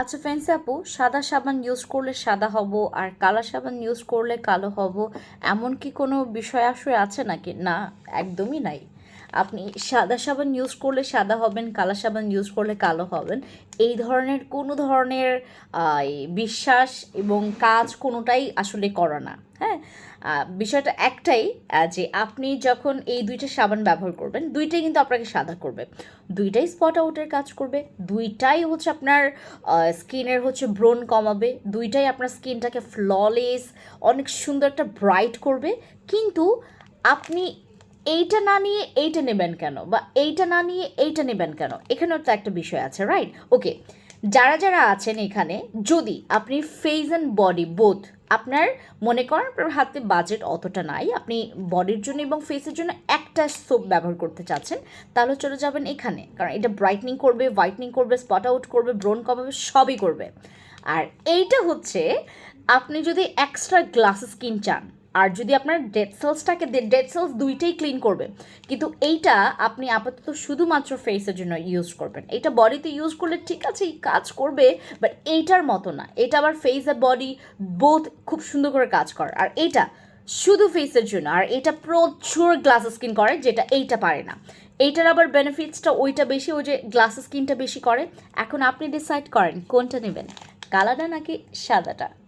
আচ্ছা ফ্রেন্ডস আপু, সাদা সাবান ইউজ করলে সাদা হব আর কালো সাবান ইউজ করলে কালো হব, এমন কি কোনো বিষয় আসলে আছে নাকি? না, একদমই নাই। আপনি সাদা সাবান ইউজ করলে সাদা হবেন, কালো সাবান ইউজ করলে কালো হবেন। এই ধরনের কোনো ধরনের বিশ্বাস এবং কাজ কোনোটাই আসলে করা না হ্যাঁ? বিষয়টা একটাই যে আপনি যখন এই দুইটা সাবান ব্যবহার করবেন, দুইটাই কিন্তু আপনাকে সাদা করবে। দুইটাই স্পট আউটের কাজ করবে, দুইটাই হচ্ছে আপনার স্কিনের হচ্ছে ব্রণ কমাবে, দুইটাই আপনার স্কিনটাকে ফ্ললেস অনেক সুন্দর একটা ব্রাইট করবে। কিন্তু আপনি এইটা না নিয়ে এইটা নেবেন কেন? বা এইটা না নিয়ে এইটা নেবেন কেন? এখানেও তো একটা বিষয় আছে রাইট ওকে যারা যারা আছেন এখানে, যদি আপনি ফেস অ্যান্ড বডি বোথ আপনার মনে করেন আপনার হাতে বাজেট অতটা নাই, আপনি বডির জন্য এবং ফেসের জন্য একটা সোপ ব্যবহার করতে চাচ্ছেন, তাহলে চলে যাবেন এখানে। কারণ এটা ব্রাইটনিং করবে হোয়াইটনিং করবে স্পট আউট করবে ব্রোন কমাবে সবই করবে। আর এইটা হচ্ছে, আপনি যদি এক্সট্রা গ্লাস স্কিন চান আর যদি আপনার ডেড সেলসটাকে ডেড সেলস দুইটাই ক্লিন করবে, কিন্তু এইটা আপনি আপাতত শুধুমাত্র ফেসের জন্য ইউজ করবেন। এটা বডিতে ইউজ করলে ঠিক আছে কাজ করবে বাট এইটার মতো না। এটা আবার ফেস আর বডি বোথ খুব সুন্দর করে কাজ করে। আর এটা শুধু ফেসের জন্য, আর এটা প্রচুর গ্লাস স্কিন করে, যেটা এইটা পারে না। এইটার আবার বেনিফিটসটা ওইটা বেশি, ওই যে গ্লাস স্কিনটা বেশি করে। এখন আপনি ডিসাইড করেন কোনটা নেবেন কালাটা নাকি সাদাটা?